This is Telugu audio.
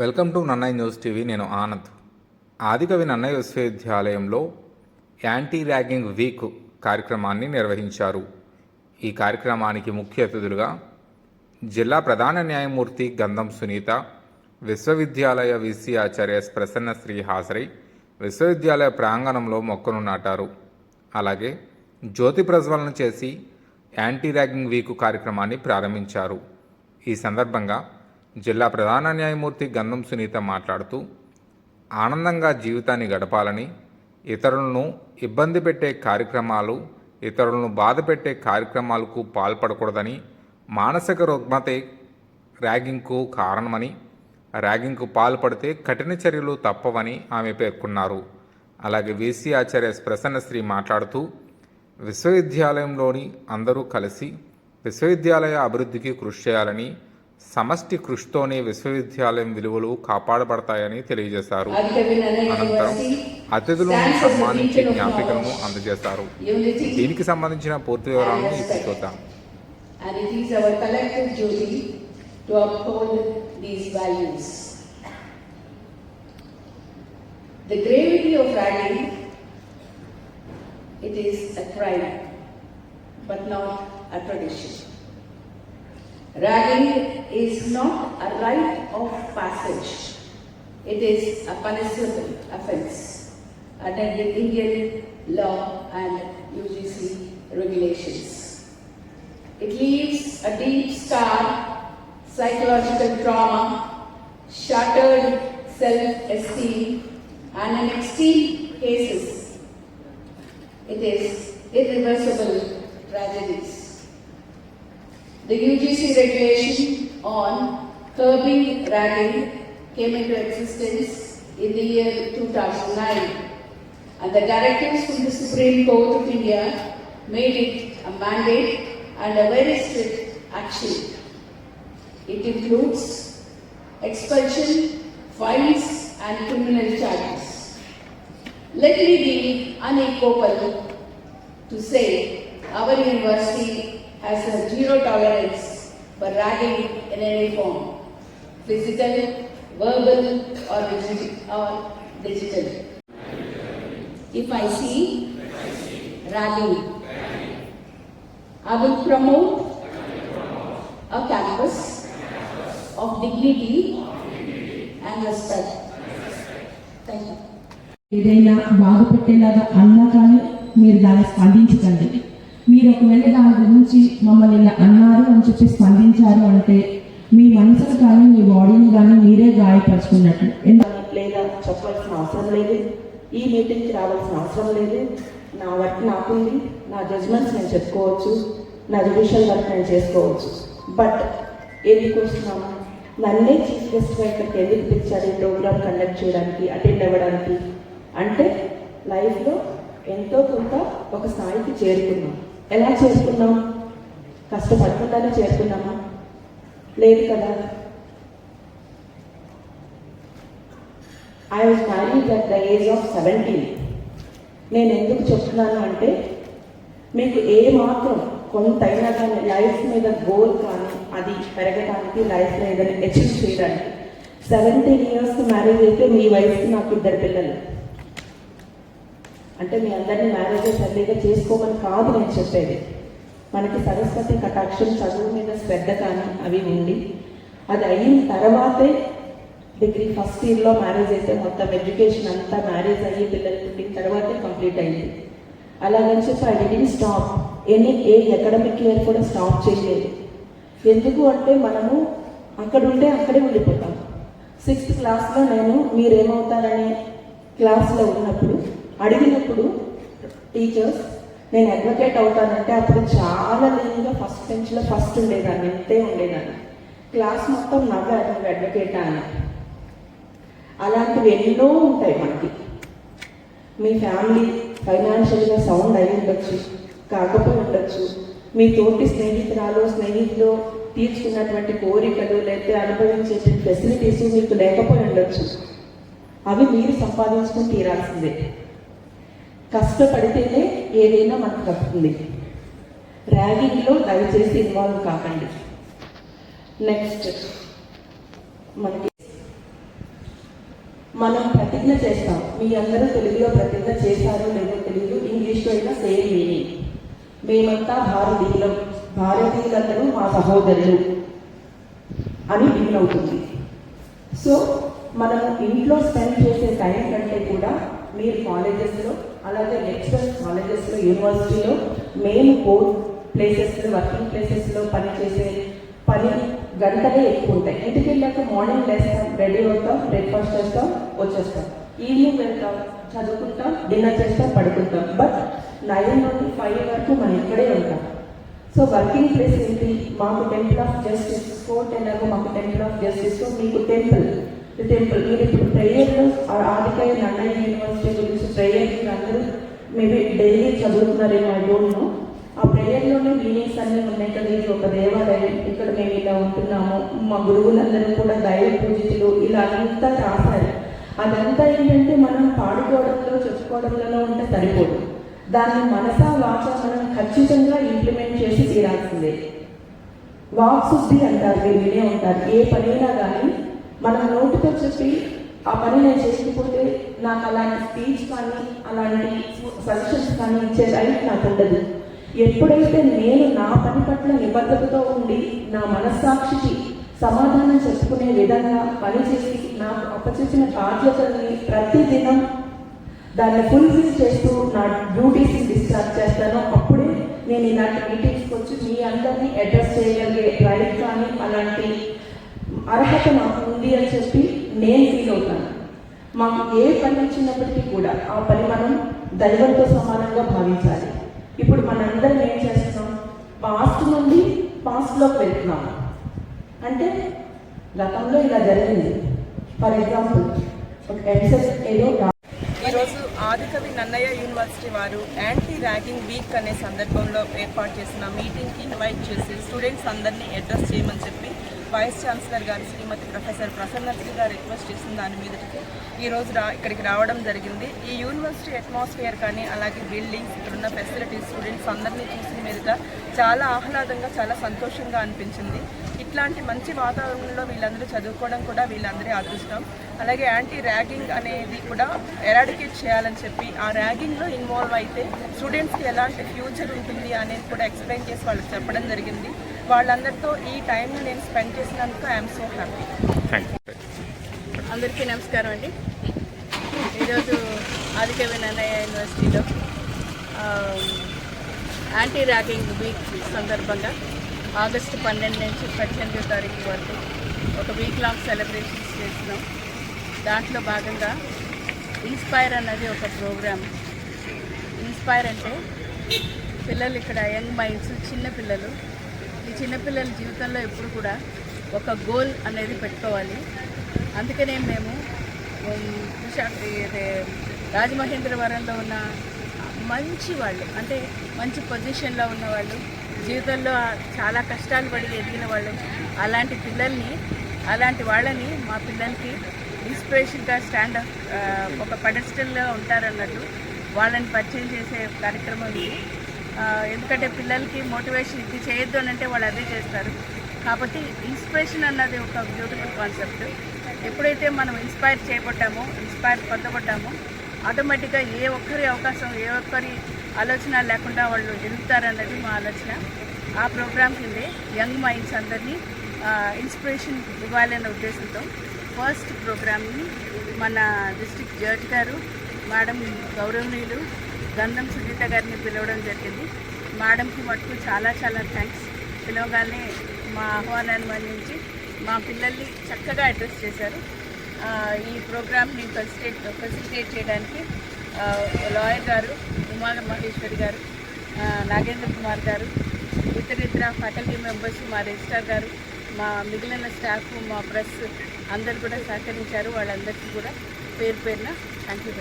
Welcome to Nannaya news TV. నేను ఆనంద్. ఆదికవి నన్నయ్య విశ్వవిద్యాలయంలో యాంటీ ర్యాగింగ్ వీక్ కార్యక్రమాన్ని నిర్వహించారు. ఈ కార్యక్రమానికి ముఖ్య అతిథులుగా జిల్లా ప్రధాన న్యాయమూర్తి గంధం సునీత విశ్వవిద్యాలయ విసి ఆచార్య ప్రసన్న శ్రీ హాజరై విశ్వవిద్యాలయ ప్రాంగణంలో మొక్కను నాటారు. అలాగే జ్యోతి ప్రజ్వలన చేసి యాంటీ ర్యాగింగ్ వీక్ కార్యక్రమాన్ని ప్రారంభించారు. ఈ సందర్భంగా జిల్లా ప్రధాన న్యాయమూర్తి గంధం సునీత మాట్లాడుతూ ఆనందంగా జీవితాన్ని గడపాలని ఇతరులను ఇబ్బంది పెట్టే కార్యక్రమాలు ఇతరులను బాధ పెట్టే కార్యక్రమాలకు పాల్పడకూడదని మానసిక రుగ్మతే ర్యాగింగ్కు కారణమని ర్యాగింగ్కు పాల్పడితే కఠిన చర్యలు తప్పవని ఆమె పేర్కొన్నారు. అలాగే వీసీ ఆచార్య ప్రసన్నశ్రీ మాట్లాడుతూ విశ్వవిద్యాలయంలోని అందరూ కలిసి విశ్వవిద్యాలయ అభివృద్ధికి కృషి చేయాలని సమష్టి కృష్తోనే విశ్వవిద్యాలయం విలువలు కాపాడబడతాయని తెలియజేశారు. అనంతరం అతిథులను సమ్మానించే జ్ఞాపికలను అందజేశారు. దీనికి సంబంధించిన పూర్తి వివరాలను ఇప్పుడు but not a tradition. Writing is not a rite of passage. It is a punishable offence under the Indian law and UGC regulations. It leaves a deep scar, psychological trauma, shattered self-esteem, and in extreme cases, it is irreversible tragedies. The UGC regulation on curbing ragging came into existence in the year 2009 and the directives from the Supreme Court of India made it a mandate and a very strict action. It includes expulsion, fines and criminal charges. Let me be unequivocal to say our university has a zero tolerance for ragging in any form, physical, verbal or digi- or digital. If I see ragging, I will promote a campus of dignity and respect. Thank you. ఏదైనా బాధపెట్టేలాగా అన్నా కానీ మీరు దాన్ని స్పందించకండి మీరు ఒకవేళ దాని గురించి మమ్మల్ని అన్నారు అని చెప్పి స్పందించారు అంటే మీ మనసును కానీ మీ బాడీని కానీ మీరే గాయపరుచుకున్నట్లు లేదా చెప్పాల్సిన అవసరం లేదు. ఈ మీటింగ్కి రావాల్సిన అవసరం లేదు. నా వర్క్ నాకుంది. నా జడ్జ్మెంట్స్ నేను చెప్పుకోవచ్చు. నా జ్యుడిషియల్ వర్క్ నేను చేసుకోవచ్చు. బట్ ఎందుకు వస్తున్నాము నన్నే చీఫ్ గెస్ట్గా ఇక్కడికి ఎందుకు పిలిచారు ఈ ప్రోగ్రామ్ కండక్ట్ చేయడానికి అటెండ్ అవ్వడానికి? అంటే లైఫ్లో ఎంతో కొంత ఒక స్థాయికి చేరుకున్నాం. ఎలా చేసుకున్నాం? కష్టపడకుండానే చేసుకున్నామా? లేదు కదా. I was married at the age of seventeen నేను ఎందుకు చెప్తున్నాను అంటే మీకు ఏ మాత్రం కొంతైనా కానీ లైఫ్ మీద గోల్ కానీ అది పెరగడానికి లైఫ్ మీద అచీవ్ చేయడానికి సెవెంటీన్ ఇయర్స్ మ్యారేజ్ అయితే మీ వయసు నాకు ఇద్దరు పిల్లలు. అంటే మీ అందరినీ మ్యారేజెస్ అల్లీగా చేసుకోమని కాదు నేను చెప్పేది. మనకి సరస్వతి కటాక్షం చదువు మీద శ్రద్ధ కానీ అవి ఉండి అది అయిన తర్వాతే డిగ్రీ ఫస్ట్ ఇయర్లో మ్యారేజ్ అయితే మొత్తం ఎడ్యుకేషన్ అంతా మ్యారేజ్ అయ్యి పిల్లలు పుట్టిన తర్వాతే కంప్లీట్ అయింది. అలాగని చెప్పి I didn't stop. Any a academic year కూడా స్టాప్ చేయలేదు. ఎందుకు అంటే మనము అక్కడ ఉంటే అక్కడే ఉండిపోతాం. సిక్స్త్ క్లాస్లో నేను మీరేమవుతారనే క్లాస్లో ఉన్నప్పుడు అడిగినప్పుడు టీచర్స్ నేను అడ్వకేట్ అవుతానంటే అప్పుడు చాలా లీన్గా ఫస్ట్ బెంచ్లో ఫస్ట్ ఉండేదాన్ని ఇంతే ఉండేదాన్ని. క్లాస్ మొత్తం నవ్వారు నువ్వు అడ్వకేట్ అని అలాంటివి ఎన్నో ఉంటాయి మనకి. మీ ఫ్యామిలీ ఫైనాన్షియల్గా సౌండ్ అయి ఉండొచ్చు కాకపోయి ఉండొచ్చు. మీ తోటి స్నేహితురాలు స్నేహితులు తీర్చుకున్నటువంటి కోరికలు లేకపోతే అనుభవించే ఫెసిలిటీస్ మీకు లేకపోయి ఉండొచ్చు. అవి మీరు సంపాదించుకుని తీరాల్సిందే. కష్టపడితేనే ఏదైనా మనకు వస్తుంది ర్యాగింగ్లో దయచేసి ఇన్వాల్వ్ కాకండి. నెక్స్ట్ మనకి మనం ప్రతిజ్ఞ చేస్తాం. మీ అందరూ తెలుగులో ప్రతిజ్ఞ చేశారో లేదో తెలియదు ఇంగ్లీష్లో అయినా సేమ్ మీనింగ్. మేమంతా భారతీయులం. భారతీయులందరూ మా సహోదరులు అని బిగిన్ అవుతుంది. సో మనం ఇంట్లో స్పెండ్ చేసే టైం కంటే కూడా మీరు కాలేజెస్లో అలాగే నెక్స్ట్ కాలేజెస్లో యూనివర్సిటీలో మేము కోర్ ప్లేసెస్లో వర్కింగ్ ప్లేసెస్లో పనిచేసే పని గంటలే ఎక్కువ ఉంటాయి. ఇంటికి వెళ్ళాక మార్నింగ్ లేస్తాం రెడీ అవుతాం బ్రేక్ఫాస్ట్ చేస్తాం వచ్చేస్తాం. ఈవినింగ్ వెళ్తాం చదువుకుంటాం డిన్నర్ చేస్తాం పడుకుంటాం. బట్ నైన్ నుండి ఫైవ్ వరకు మనం ఇక్కడే ఉంటాం. సో వర్కింగ్ ప్లేస్ ఏంటి? మాకు టెంపుల్ ఆఫ్ జస్టిస్ కోర్ట్ ఎలాగో మాకు టెంపుల్ ఆఫ్ జస్టిస్ మీకు టెంపుల్ టెంపుల్ మీరు ఇప్పుడు ప్రేయర్లో ఆదికాయ నన్నయ్య యూనివర్సిటీ గురించి ప్రేయర్ అందరూ మేబీ డైలీ చదువుతున్నారేమో ఐ డోంట్ నో ఆ ప్రేయర్లోనే మీనింగ్స్ అన్నీ ఉన్నాయి కదా ఇది ఒక దేవాలయం. ఇక్కడ మేము ఇలా ఉంటున్నాము. మా గురువులందరూ కూడా దైవ పూజితులు ఇలా అంతా రాశారు. అదంతా ఏంటంటే మనం పాడుకోవడంలో చెప్పుకోవడంలో ఉంటే సరిపోదు. దాన్ని మనసా వాచ మనం ఖచ్చితంగా ఇంప్లిమెంట్ చేసి తీరాల్సిందే. వాక్శుద్ధి అంటారు మీరు వినే ఉంటారు. ఏ పనైనా కానీ మనం నోటితో చెప్పి ఆ పని నేను చేసుకుపోతే నాకు అలాంటి స్పీచ్ కానీ అలాంటి సజెషన్స్ కానీ ఇచ్చే రైట్ నాకు ఉండదు. ఎప్పుడైతే నేను నా పని పట్ల నిబద్ధతతో ఉండి నా మనస్సాక్షికి సమాధానం చెప్పుకునే విధంగా పనిచేసి నాకు అప్పచెప్పిన బాధ్యతల్ని ప్రతిదినం దాన్ని ఫుల్ఫిల్ చేస్తూ నా డ్యూటీస్ని డిశ్చార్జ్ చేస్తాను అప్పుడే నేను ఇలాంటి మీటింగ్స్కి వచ్చి మీ అందరినీ అడ్రస్ చేయగలిగే రైట్ కానీ అలాంటి అర్హత నాకు ఉంది అని చెప్పి నేను ఫీల్ అవుతాను. మాకు ఏ పని ఇచ్చినప్పటికీ కూడా ఆ పని మనం దైవంతో సమానంగా భావించాలి. ఇప్పుడు మనందరం ఏం చేస్తున్నాం? పాస్ట్ నుండి పాస్ట్లోకి వెళ్తున్నాం. అంటే గతంలో ఇలా జరిగింది. ఫర్ ఎగ్జాంపుల్ ఒక ఎన్సెస్ ఏదో ఈరోజు ఆదికవి నన్నయ్య యూనివర్సిటీ వారు యాంటీ ర్యాగింగ్ వీక్ అనే సందర్భంలో ఏర్పాటు చేసిన మీటింగ్కి ఇన్వైట్ చేసి స్టూడెంట్స్ అందరినీ అడ్రస్ చేయమని చెప్పి వైస్ ఛాన్సలర్ గారు శ్రీమతి ప్రొఫెసర్ ప్రసన్నశ్రీ గారు రిక్వెస్ట్ చేసిన దాని మీదకి ఈరోజు రా ఇక్కడికి రావడం జరిగింది. ఈ యూనివర్సిటీ అట్మాస్ఫియర్ కానీ అలాగే బిల్డింగ్స్ ఇక్కడున్న ఫెసిలిటీస్ స్టూడెంట్స్ అందరినీ చూసిన మీదట చాలా ఆహ్లాదంగా చాలా సంతోషంగా అనిపించింది. ఇట్లాంటి మంచి వాతావరణంలో వీళ్ళందరూ చదువుకోవడం కూడా వీళ్ళందరి అదృష్టం. అలాగే యాంటీ ర్యాగింగ్ అనేది కూడా ఎరాడికేట్ చేయాలని చెప్పి ఆ ర్యాగింగ్లో ఇన్వాల్వ్ అయితే స్టూడెంట్స్కి ఎలాంటి ఫ్యూచర్ ఉంటుంది అనేది కూడా ఎక్స్ప్లెయిన్ చేసి వాళ్ళకి చెప్పడం జరిగింది. వాళ్ళందరితో ఈ టైంని నేను స్పెండ్ చేసినందుకు ఐఎమ్ సో హ్యాపీ. అందరికీ నమస్కారం అండి. ఈరోజు ఆదికవి నన్నయ్య యూనివర్సిటీలో యాంటీ ర్యాగింగ్ వీక్ సందర్భంగా ఆగస్టు పన్నెండు నుంచి పద్దెనిమిదో తారీఖు వరకు ఒక వీక్ లాంగ్ సెలబ్రేషన్స్ చేస్తున్నాం. దాంట్లో భాగంగా ఇన్స్పైర్ అన్నది ఒక ప్రోగ్రామ్. ఇన్స్పైర్ అంటే పిల్లలు ఇక్కడ యంగ్ మైండ్స్ చిన్న పిల్లలు ఈ చిన్నపిల్లల జీవితంలో ఎప్పుడు కూడా ఒక గోల్ అనేది పెట్టుకోవాలి. అందుకనే మేము విశాఖ రాజమహేంద్రవరంలో ఉన్న మంచి వాళ్ళు అంటే మంచి పొజిషన్లో ఉన్న వాళ్ళు జీవితంలో చాలా కష్టాలు పడి ఎదిగిన వాళ్ళు అలాంటి పిల్లల్ని అలాంటి వాళ్ళని మా పిల్లలకి ఇన్స్పిరేషన్గా స్టాండ్ ఒక పెడస్టల్గా ఉంటారన్నట్టు వాళ్ళని పరిచయం చేసే కార్యక్రమం ఇది. ఎందుకంటే పిల్లలకి మోటివేషన్ ఇది చేయొద్దు అని అంటే వాళ్ళు అదే చేస్తారు. కాబట్టి ఇన్స్పిరేషన్ అన్నది ఒక బ్యూటిఫుల్ కాన్సెప్ట్. ఎప్పుడైతే మనం ఇన్స్పైర్ చేయబడ్డామో ఇన్స్పైర్ పొందబడ్డామో ఆటోమేటిక్గా ఏ ఒక్కరి అవకాశం ఏ ఒక్కరి ఆలోచన లేకుండా వాళ్ళు ఎదుగుతారన్నది మా ఆలోచన. ఆ ప్రోగ్రామ్ కిందే యంగ్ మైండ్స్ అందరినీ ఇన్స్పిరేషన్ ఇవ్వాలనే ఉద్దేశంతో ఫస్ట్ ప్రోగ్రామ్ని మన డిస్టిక్ జడ్జ్ గారు మేడం గౌరవనీయులు గంధం సునీత గారిని పిలవడం జరిగింది. మేడంకి మటుకు చాలా చాలా థ్యాంక్స్. పిలవగానే మా ఆహ్వానాన్ని మన్నించి మా పిల్లల్ని చక్కగా అడ్రస్ చేశారు. ఈ ప్రోగ్రామ్ని ఫెసిలిటేట్ ఫెసిలిటేట్ చేయడానికి లాయర్ గారు ఉమా మహేశ్వరి గారు నాగేంద్ర కుమార్ గారు ఇతరితర ఫ్యాకల్టీ మెంబర్స్ మా రిజిస్టార్ గారు మా మిగిలిన స్టాఫ్ మా ప్రెస్ అందరు కూడా సహకరించారు. వాళ్ళందరికీ కూడా పేరు పేరున థ్యాంక్ యూ